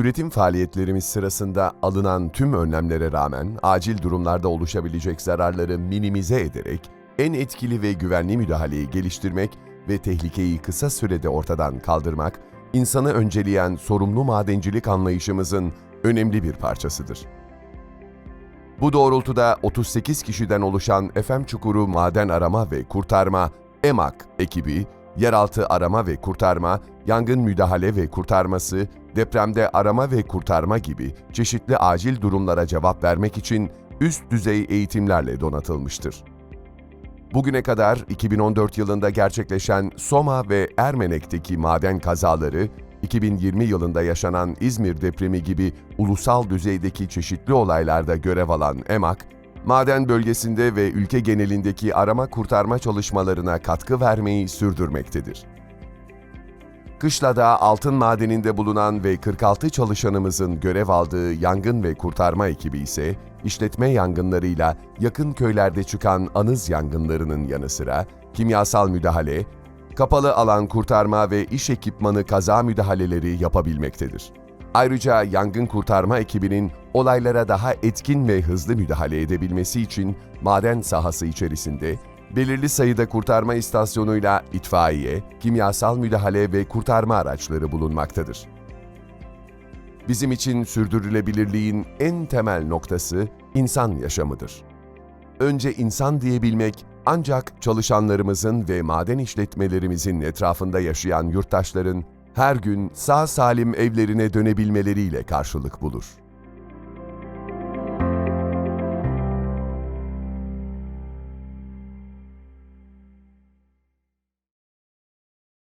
Üretim faaliyetlerimiz sırasında alınan tüm önlemlere rağmen acil durumlarda oluşabilecek zararları minimize ederek en etkili ve güvenli müdahaleyi geliştirmek ve tehlikeyi kısa sürede ortadan kaldırmak, insanı önceleyen sorumlu madencilik anlayışımızın önemli bir parçasıdır. Bu doğrultuda 38 kişiden oluşan FM Çukuru Maden Arama ve Kurtarma EMAK ekibi, yeraltı arama ve kurtarma, yangın müdahale ve kurtarması, depremde arama ve kurtarma gibi çeşitli acil durumlara cevap vermek için üst düzey eğitimlerle donatılmıştır. Bugüne kadar 2014 yılında gerçekleşen Soma ve Ermenek'teki maden kazaları, 2020 yılında yaşanan İzmir depremi gibi ulusal düzeydeki çeşitli olaylarda görev alan EMAK, maden bölgesinde ve ülke genelindeki arama kurtarma çalışmalarına katkı vermeyi sürdürmektedir. Kışlada altın madeninde bulunan ve 46 çalışanımızın görev aldığı yangın ve kurtarma ekibi ise işletme yangınlarıyla yakın köylerde çıkan anız yangınlarının yanı sıra kimyasal müdahale, kapalı alan kurtarma ve iş ekipmanı kaza müdahaleleri yapabilmektedir. Ayrıca yangın kurtarma ekibinin olaylara daha etkin ve hızlı müdahale edebilmesi için maden sahası içerisinde belirli sayıda kurtarma istasyonuyla itfaiye, kimyasal müdahale ve kurtarma araçları bulunmaktadır. Bizim için sürdürülebilirliğin en temel noktası insan yaşamıdır. Önce insan diyebilmek ancak çalışanlarımızın ve maden işletmelerimizin etrafında yaşayan yurttaşların her gün sağ salim evlerine dönebilmeleriyle karşılık bulur.